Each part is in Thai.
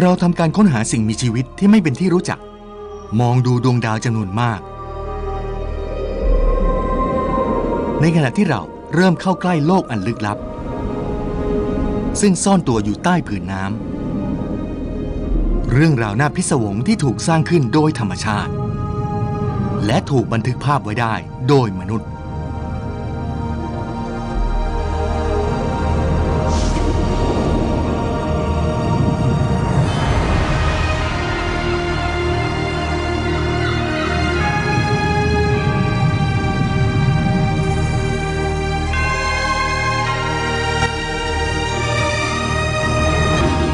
เราทำการค้นหาสิ่งมีชีวิตที่ไม่เป็นที่รู้จัก มองดูดวงดาวจำนวนมาก ในขณะที่เราเริ่มเข้าใกล้โลกอันลึกลับ ซึ่งซ่อนตัวอยู่ใต้ผืนน้ำเรื่องราวน่าพิศวงที่ถูกสร้างขึ้นโดยธรรมชาติ และถูกบันทึกภาพไว้ได้โดยมนุษย์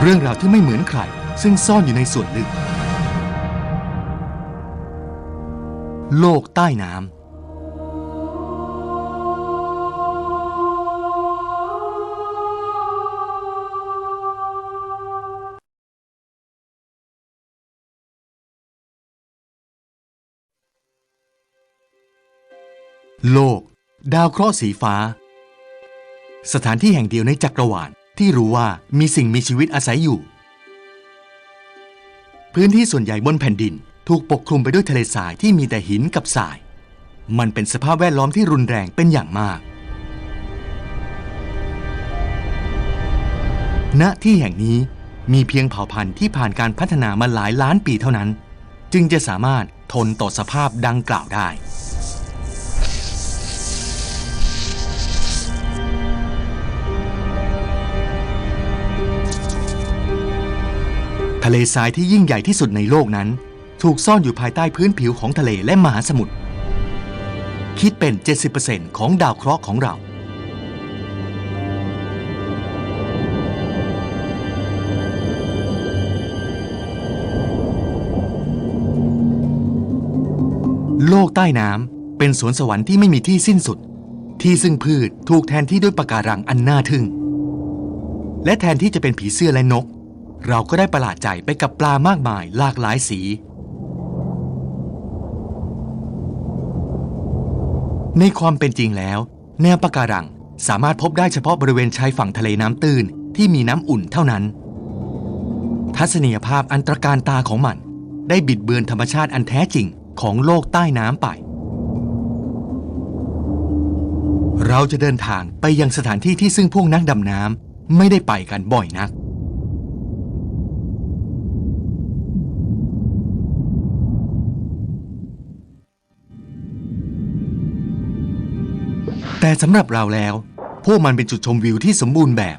เรื่องราวที่ไม่เหมือนใคร ซึ่งซ่อนอยู่ในส่วนลึก โลกใต้น้ำโลก ดาวเคราะห์สีฟ้า สถานที่แห่งเดียวในจักรวาล ที่รู้ว่ามีสิ่งมีชีวิตอาศัยอยู่ พื้นที่ส่วนใหญ่บนแผ่นดิน ถูกปกคลุมไปด้วยทะเลทรายที่มีแต่หินกับทราย มันเป็นสภาพแวดล้อมที่รุนแรงเป็นอย่างมาก ณที่แห่งนี้มีเพียงเผ่าพันธุ์ที่ผ่านการพัฒนามาหลายล้านปีเท่านั้น จึงจะสามารถทนต่อสภาพดังกล่าวได้ะเลทรายที่ยิ่งใหญ่ที่สุดในโลกนั้น ถูกซ่อนอยู่ภายใต้พื้นผิวของทะเลและมหาสมุทรคิดเป็น 70%ของดาวเคราะห์ของเรา โลกใต้น้ำเป็นสวนสวรรค์ที่ไม่มีที่สิ้นสุด ที่ซึ่งพืชถูกแทนที่ด้วยปะการังอันน่าทึ่ง และแทนที่จะเป็นผีเสื้อและนก เราก็ได้ประหลาดใจไปกับปลามากมายหลากหลายสี ในความเป็นจริงแล้ว แนวปะการังสามารถพบได้เฉพาะบริเวณชายฝั่งทะเลน้ำตื้นที่มีน้ำอุ่นเท่านั้น ทัศนียภาพอันตรการตาของมัน ได้บิดเบือนธรรมชาติอันแท้จริงของโลกใต้น้ำไป เราจะเดินทางไปยังสถานที่ที่ซึ่งพวกนักดำน้ำไม่ได้ไปกันบ่อยนัก แต่สำหรับเราแล้ว พวกมันเป็นจุดชมวิวที่สมบูรณ์แบบ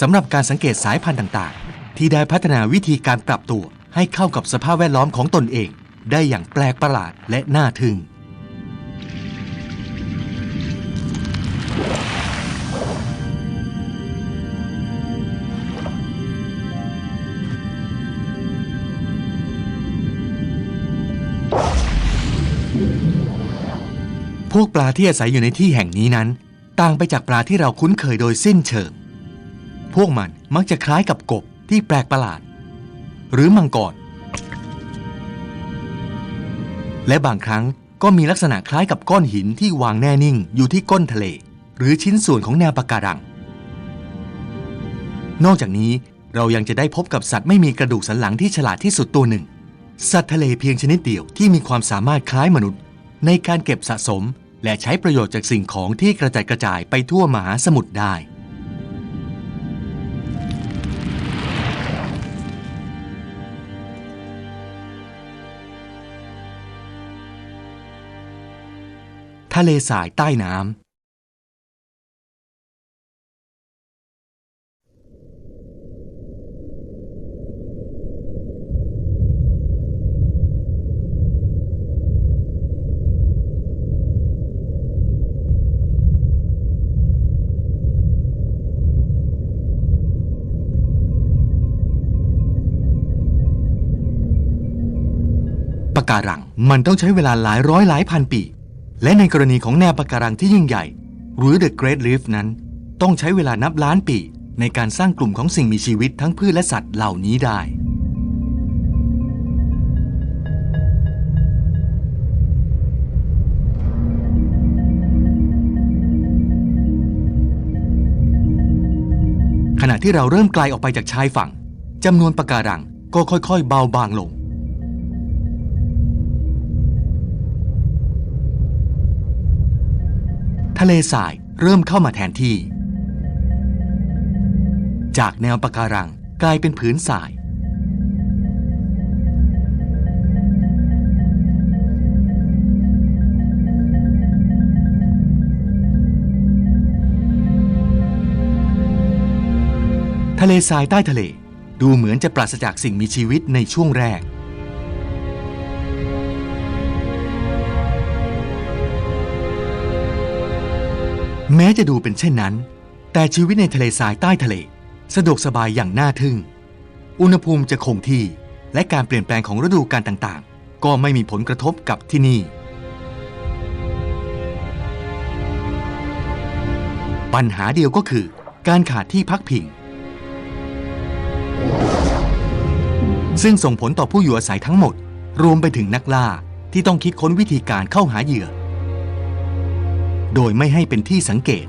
สำหรับการสังเกตสายพันธุ์ต่างๆ ที่ได้พัฒนาวิธีการปรับตัว ให้เข้ากับสภาพแวดล้อมของตนเอง ได้อย่างแปลกประหลาดและน่าทึ่ง ปลาที่อาศัยอยู่ในที่แห่งนี้นั้น ต่างไปจากปลาที่เราคุ้นเคยโดยสิ้นเชิง พวกมันมักจะคล้ายกับกบที่แปลกประหลาด หรือมังกร และบางครั้งก็มีลักษณะคล้ายกับก้อนหินที่วางแน่นิ่งอยู่ที่ก้นทะเล หรือชิ้นส่วนของแนวปะการัง นอกจากนี้เรายังจะได้พบกับสัตว์ไม่มีกระดูกสันหลังที่ฉลาดที่สุดตัวหนึ่ง สัตว์ทะเลเพียงชนิดเดียวที่มีความสามารถคล้ายมนุษย์ ในการเก็บสะสม และใช้ประโยชน์จากสิ่งของที่กระจัดกระจายไปทั่วมหาสมุทรได้ ทะเลสายใต้น้ำ การัง มันต้องใช้เวลาหลายร้อยหลายพันปี และในกรณีของแนวปะการังที่ยิ่งใหญ่ หรือ The Great Reef นั้น ต้องใช้เวลานับล้านปี ในการสร้างกลุ่มของสิ่งมีชีวิตทั้งพืชและสัตว์เหล่านี้ได้ขณะที่เราเริ่มไกลออกไปจากชายฝั่งจำนวนปะการังก็ค่อยๆ เบาบางลง ทะเลทรายเริ่มเข้ามาแทนที่ จากแนวปะการังกลายเป็นผืนทราย ทะเลทรายใต้ทะเลดูเหมือนจะปราศจากสิ่งมีชีวิตในช่วงแรก แม้จะดูเป็นเช่นนั้น แต่ชีวิตในทะเลทรายใต้ทะเล สะดวกสบายอย่างน่าทึ่ง อุณหภูมิจะคงที่และการเปลี่ยนแปลงของฤดูกาลต่างๆ ก็ไม่มีผลกระทบกับที่นี่ ปัญหาเดียวก็คือ การขาดที่พักพิง ซึ่งส่งผลต่อผู้อยู่อาศัยทั้งหมด รวมไปถึงนักล่าที่ต้องคิดค้นวิธีการเข้าหาเหยื่อ โดยไม่ให้เป็นที่สังเกต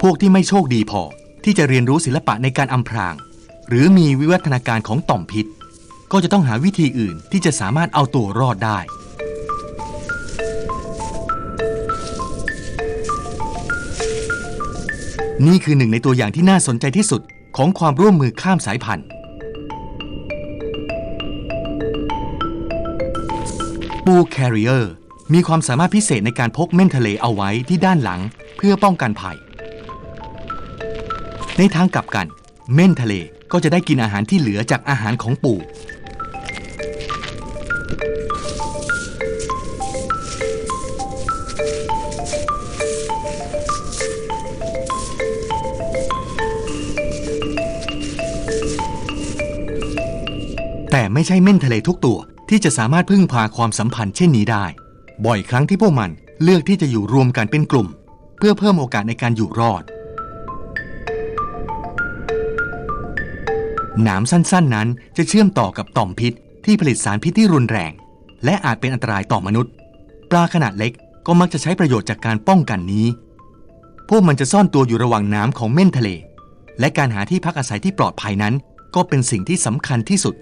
พวกที่ไม่โชคดีพอที่จะเรียนรู้ศิลปะในการอำพราง หรือมีวิวัฒนาการของต่อมพิษ ก็จะต้องหาวิธีอื่นที่จะสามารถเอาตัวรอดได้นี่คือหนึ่งในตัวอย่างที่น่าสนใจที่สุดของความร่วมมือข้ามสายพันธุ์ ปูแคริเออร์มีความสามารถพิเศษในการพกเม่นทะเลเอาไว้ที่ด้านหลังเพื่อป้องกันภัย ในทางกลับกัน เม่นทะเลก็จะได้กินอาหารที่เหลือจากอาหารของปูแต่ไม่ใช่เม่นทะเลทุกตัว ที่จะสามารถพึ่งพาความสัมพันธ์เช่นนี้ได้ บ่อยครั้งที่พวกมันเลือกที่จะอยู่รวมกันเป็นกลุ่ม เพื่อเพิ่มโอกาสในการอยู่รอด หนามสั้นๆนั้นจะเชื่อมต่อกับต่อมพิษที่ผลิตสารพิษที่รุนแรง และอาจเป็นอันตรายต่อมนุษย์ ปลาขนาดเล็กก็มักจะใช้ประโยชน์จากการป้องกันนี้ พวกมันจะซ่อนตัวอยู่ระหว่างน้ำของเม่นทะเล และการหาที่พักอาศัยที่ปลอดภัยนั้น ก็เป็นสิ่งที่สำคัญที่สุด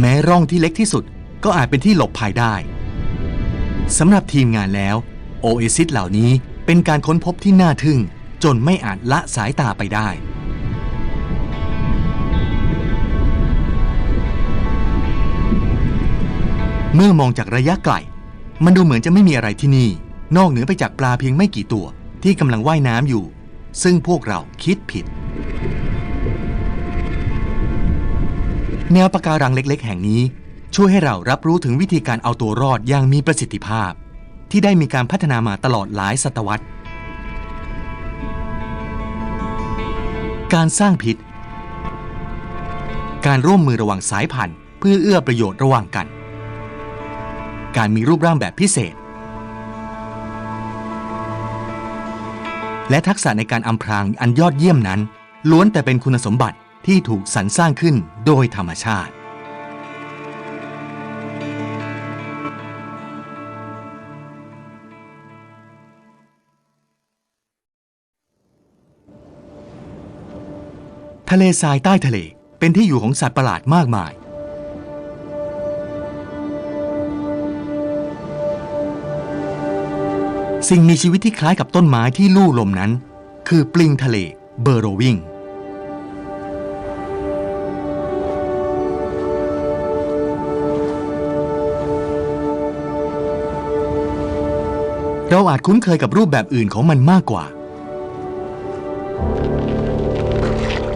แม้ร่องที่เล็กที่สุดก็อาจเป็นที่หลบภัยได้สำหรับทีมงานแล้วโอเอซิสเหล่านี้เป็นการค้นพบที่น่าทึ่ง จนไม่อาจละสายตาไปได้ เมื่อมองจากระยะไกล มันดูเหมือนจะไม่มีอะไรที่นี่ นอกเหนือไปจากปลาเพียงไม่กี่ตัวที่กำลังว่ายน้ำอยู่ ซึ่งพวกเราคิดผิด แนวปะการังเล็ก ๆ แห่งนี้ ช่วยให้เรารับรู้ถึงวิธีการเอาตัวรอดอย่างมีประสิทธิภาพ ที่ได้มีการพัฒนามาตลอดหลายศตวรรษ การสร้างพิษ การร่วมมือระหว่างสายพันธุ์เพื่อเอื้อประโยชน์ระหว่างกัน การมีรูปร่างแบบพิเศษ และทักษะในการอำพรางอันยอดเยี่ยมนั้น ล้วนแต่เป็นคุณสมบัติ ที่ถูกสรรสร้างขึ้นโดยธรรมชาติ ทะเลทรายใต้ทะเลเป็นที่อยู่ของสัตว์ประหลาดมากมายสิ่งมีชีวิตที่คล้ายกับต้นไม้ที่ลู่ลมนั้น คือปลิงทะเลเบอร์โรวิง เราอาจคุ้นเคยกับรูปแบบอื่นของมันมากกว่า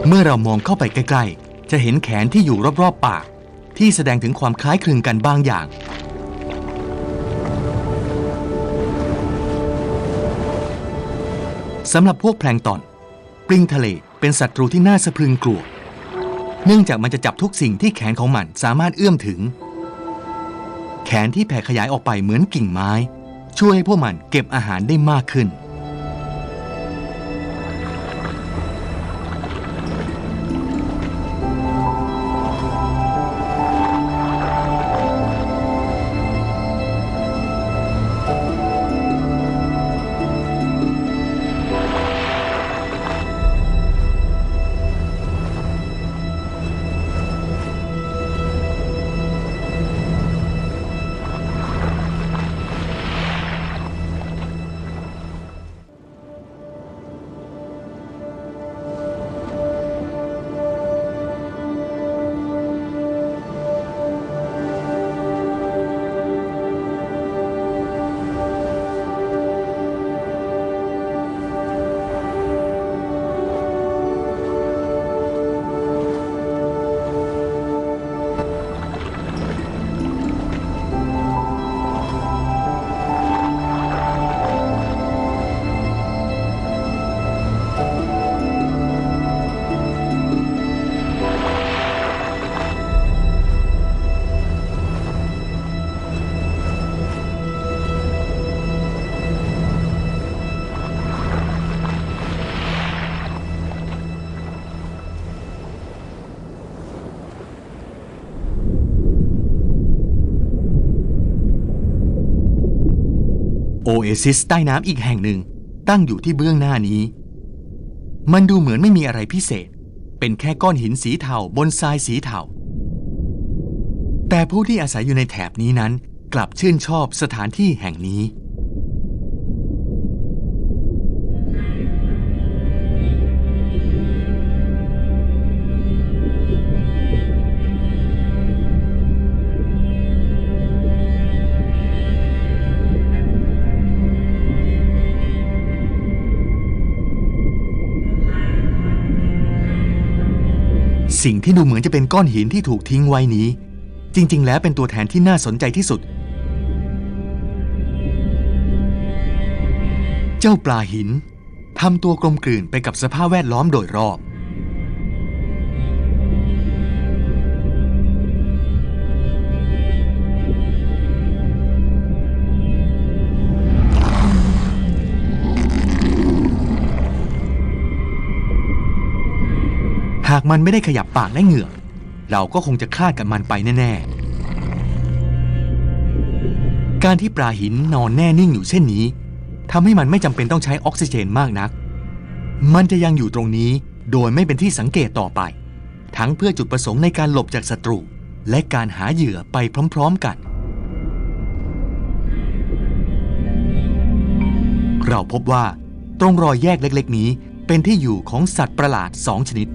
เมื่อเรามองเข้าไปใกล้ๆ จะเห็นแขนที่อยู่รอบๆปาก ที่แสดงถึงความคล้ายคลึงกันบางอย่าง สำหรับพวกแพลงตอน ปลิงทะเลเป็นศัตรูที่น่าสะพรึงกลัว เนื่องจากมันจะจับทุกสิ่งที่แขนของมันสามารถเอื้อมถึง แขนที่แผ่ขยายออกไปเหมือนกิ่งไม้ ช่วยให้พวกมันเก็บอาหารได้มากขึ้น โอเอซิสใต้น้ำอีกแห่งหนึ่ง ตั้งอยู่ที่เบื้องหน้านี้ มันดูเหมือนไม่มีอะไรพิเศษ เป็นแค่ก้อนหินสีเทาบนทรายสีเทาแต่ผู้ที่อาศัยอยู่ในแถบนี้นั้น กลับชื่นชอบสถานที่แห่งนี้ สิ่งที่ดูเหมือนจะเป็นก้อนหินที่ถูกทิ้งไว้นี้ จริง ๆ แล้วเป็นตัวแทนที่น่าสนใจที่สุด เจ้าปลาหินทำตัวกลมกลืนไปกับสภาพแวดล้อมโดยรอบ หากมันไม่ได้ขยับปากและเหงือก เราก็คงจะคลาดกับมันไปแน่ๆ การที่ปลาหินนอนแน่นิ่งอยู่เช่นนี้ทำให้มันไม่จำเป็นต้องใช้ออกซิเจนมากนัก มันจะยังอยู่ตรงนี้โดยไม่เป็นที่สังเกตต่อไป ทั้งเพื่อจุดประสงค์ในการหลบจากศัตรู และการหาเหยื่อไปพร้อมๆกัน เราพบว่าตรงรอยแยกเล็ก ๆ นี้เป็นที่อยู่ของสัตว์ประหลาดสองชนิด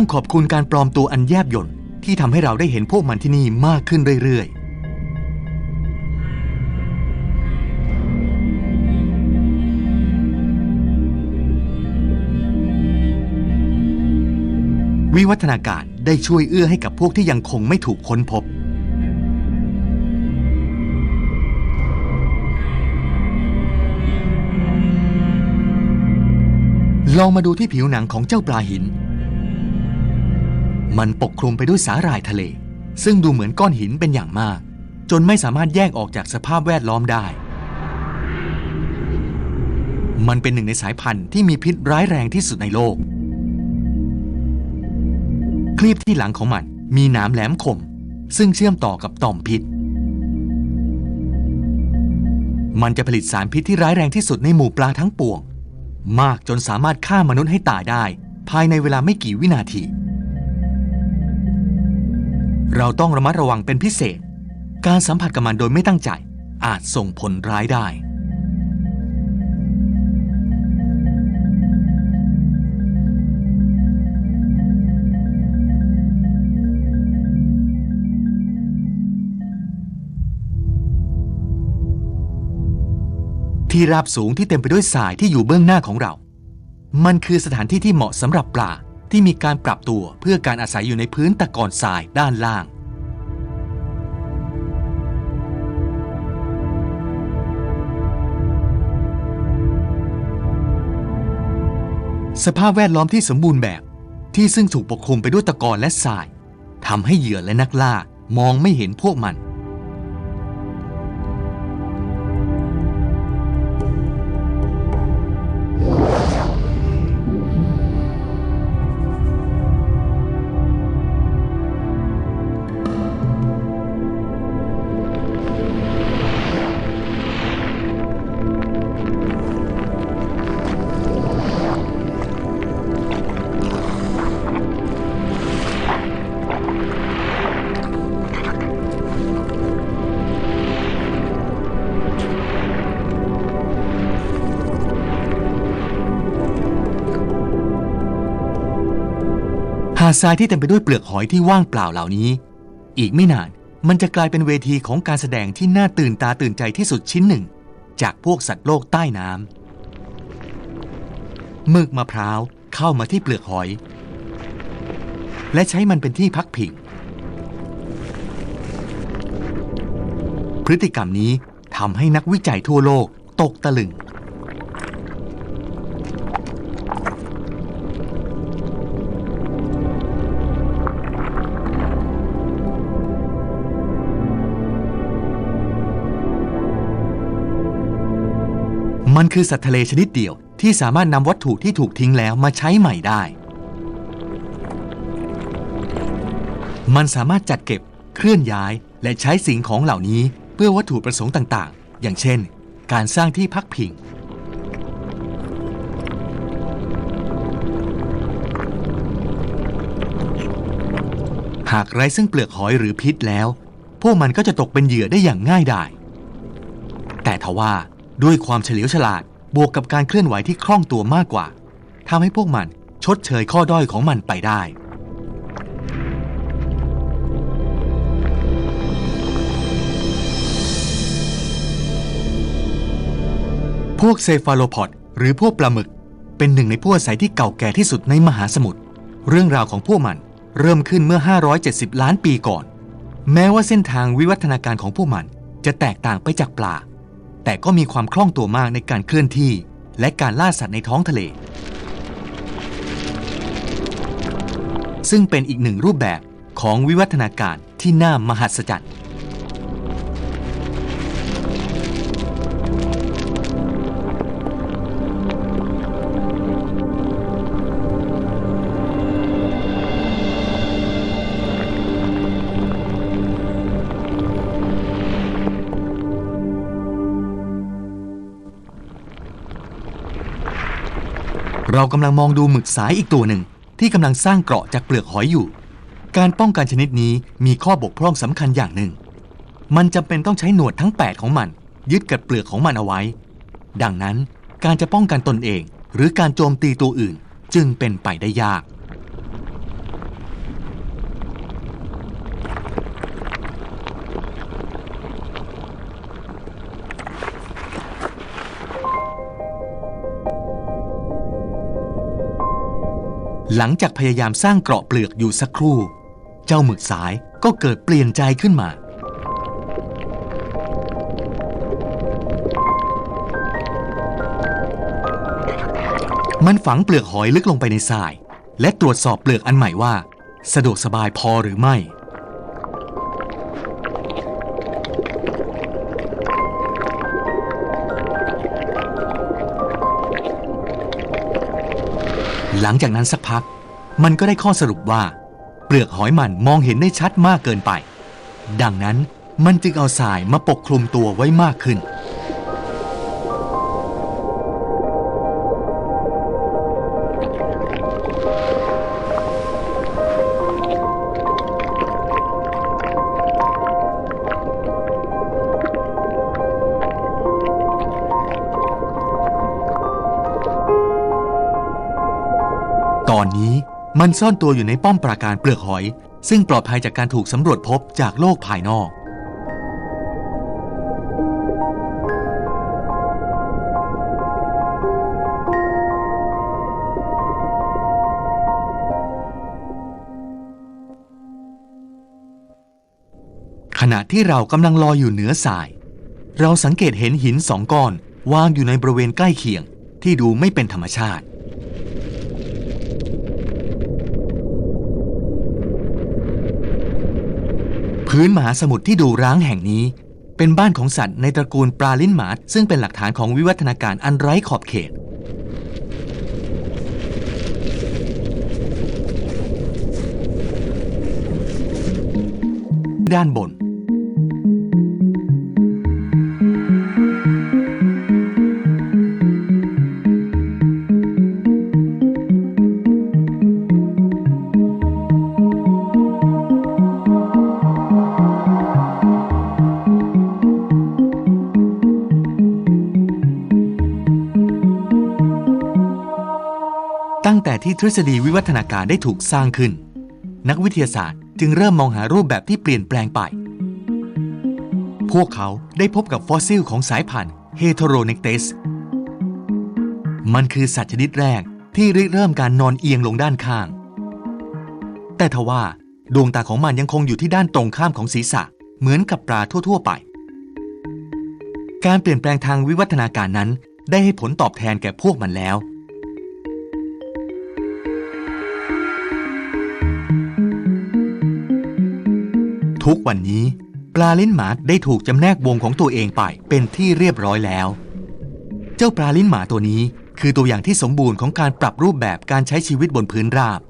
ต้องขอบคุณการปลอมตัวอันแยบยลที่ทำให้เราได้เห็นพวกมันที่นี่มากขึ้นเรื่อยๆวิวัฒนาการได้ช่วยเอื้อให้กับพวกที่ยังคงไม่ถูกค้นพบ ลองมาดูที่ผิวหนังของเจ้าปลาหิน มันปกคลุมไปด้วยสาหร่ายทะเล ซึ่งดูเหมือนก้อนหินเป็นอย่างมาก จนไม่สามารถแยกออกจากสภาพแวดล้อมได้ มันเป็นหนึ่งในสายพันธุ์ที่มีพิษร้ายแรงที่สุดในโลก คลีบที่หลังของมันมีหนามแหลมคม ซึ่งเชื่อมต่อกับต่อมพิษ มันจะผลิตสารพิษที่ร้ายแรงที่สุดในหมู่ปลาทั้งปวง มากจนสามารถฆ่ามนุษย์ให้ตายได้ ภายในเวลาไม่กี่วินาที เราต้องระมัดระวังเป็นพิเศษ การสัมผัสกับมันโดยไม่ตั้งใจอาจส่งผลร้ายได้ ที่ราบสูงที่เต็มไปด้วยทรายที่อยู่เบื้องหน้าของเรา มันคือสถานที่ที่เหมาะสำหรับปลา ที่มีการปรับตัวเพื่อการอาศัยอยู่ในพื้นตะกอนทรายด้านล่าง สภาพแวดล้อมที่สมบูรณ์แบบ ที่ซึ่งถูกปกคลุมไปด้วยตะกอนและทรายทำให้เหยื่อและนักล่ามองไม่เห็นพวกมันาดทรายที่เต็มไปด้วยเปลือกหอยที่ว่างเปล่าเหล่านี้ อีกไม่นานมันจะกลายเป็นเวทีของการแสดงที่น่าตื่นตาตื่นใจที่สุดชิ้นหนึ่ง จากพวกสัตว์โลกใต้น้ำหมึกมะพร้าวเข้ามาที่เปลือกหอย และใช้มันเป็นที่พักพิง พฤติกรรมนี้ทำให้นักวิจัยทั่วโลกตกตะลึง คือสัตว์ทะเลชนิดเดียวที่สามารถนำวัตถุที่ถูกทิ้งแล้วมาใช้ใหม่ได้ มันสามารถจัดเก็บ เคลื่อนย้าย และใช้สิ่งของเหล่านี้เพื่อวัตถุประสงค์ต่างๆ อย่างเช่น การสร้างที่พักพิง หากไร้ซึ่งเปลือกหอยหรือพิษแล้ว พวกมันก็จะตกเป็นเหยื่อได้อย่างง่ายดายแต่ทว่า ด้วยความเฉลียวฉลาดบวกกับการเคลื่อนไหวที่คล่องตัวมากกว่าทำให้พวกมันชดเชยข้อด้อยของมันไปได้ พวกเซฟาโลพอดหรือพวกปลาหมึก เป็นหนึ่งในพวกอาศัยที่เก่าแก่ที่สุดในมหาสมุทร เรื่องราวของพวกมันเริ่มขึ้นเมื่อ 570 ล้านปีก่อน แม้ว่าเส้นทางวิวัฒนาการของพวกมันจะแตกต่างไปจากปลา แต่ก็มีความคล่องตัวมากในการเคลื่อนที่ และการล่าสัตว์ในท้องทะเล ซึ่งเป็นอีกหนึ่งรูปแบบของวิวัฒนาการที่น่ามหัศจรรย์ เรากำลังมองดูหมึกสายอีกตัวหนึ่ง ที่กำลังสร้างเกราะจากเปลือกหอยอยู่ การป้องกันชนิดนี้มีข้อบกพร่องสำคัญอย่างหนึ่ง มันจำเป็นต้องใช้หนวดทั้ง 8 ของมัน ยึดกับเปลือกของมันเอาไว้ ดังนั้นการจะป้องกันตนเอง หรือการโจมตีตัวอื่นจึงเป็นไปได้ยาก หลังจากพยายามสร้างเกราะเปลือกอยู่สักครู่ เจ้าหมึกสายก็เกิดเปลี่ยนใจขึ้นมา มันฝังเปลือกหอยลึกลงไปในทราย และตรวจสอบเปลือกอันใหม่ว่า สะดวกสบายพอหรือไม่ หลังจากนั้นสักพัก มันก็ได้ข้อสรุปว่า เปลือกหอยมันมองเห็นได้ชัดมากเกินไป ดังนั้นมันจึงเอาทรายมาปกคลุมตัวไว้มากขึ้น มันซ่อนตัวอยู่ในป้อมปราการเปลือกหอย ซึ่งปลอดภัยจากการถูกสำรวจพบจากโลกภายนอก ขณะที่เรากำลังลอยอยู่เหนือทราย เราสังเกตเห็นหินสองก้อนวางอยู่ในบริเวณใกล้เคียงที่ดูไม่เป็นธรรมชาติ พื้นมหาสมุทรที่ดูร้างแห่งนี้ เป็นบ้านของสัตว์ในตระกูลปลาลิ้นหมา ซึ่งเป็นหลักฐานของวิวัฒนาการอันไร้ขอบเขต ด้านบน ฤษฎีวิวัฒนาการได้ถูกสร้างขึ้น นักวิทยาศาสตร์จึงเริ่มมองหารูปแบบที่เปลี่ยนแปลงไป พวกเขาได้พบกับฟอสซิลของสายพันธุ์เฮทโรเนกเตสมันคือสัตว์ชนิดแรกที่ริเริ่มการนอนเอียงลงด้านข้าง แต่ทว่าดวงตาของมันยังคงอยู่ที่ด้านตรงข้ามของศีรษะ เหมือนกับปลาทั่ว ๆ ไป การเปลี่ยนแปลงทางวิวัฒนาการนั้น ได้ให้ผลตอบแทนแก่พวกมันแล้ว ทุกวันนี้ ปลาลิ้นหมาได้ถูกจำแนกวงของตัวเองไปเป็นที่เรียบร้อยแล้ว เจ้าปลาลิ้นหมาตัวนี้คือตัวอย่างที่สมบูรณ์ของการปรับรูปแบบการใช้ชีวิตบนพื้นราบ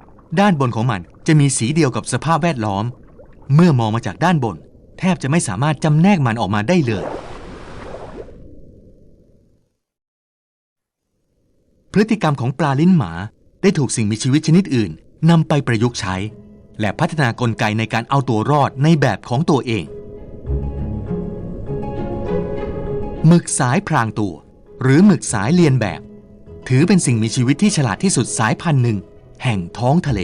ด้านบนของมันจะมีสีเดียวกับสภาพแวดล้อม เมื่อมองมาจากด้านบน แทบจะไม่สามารถจำแนกมันออกมาได้เลย พฤติกรรมของปลาลิ้นหมาได้ถูกสิ่งมีชีวิตชนิดอื่นนำไปประยุกต์ใช้ และพัฒนากลไกในการเอาตัวรอดในแบบของตัวเองหมึกสายพรางตัว หรือหมึกสายเลียนแบบ ถือเป็นสิ่งมีชีวิตที่ฉลาดที่สุดสายพันธุ์หนึ่ง แห่งท้องทะเล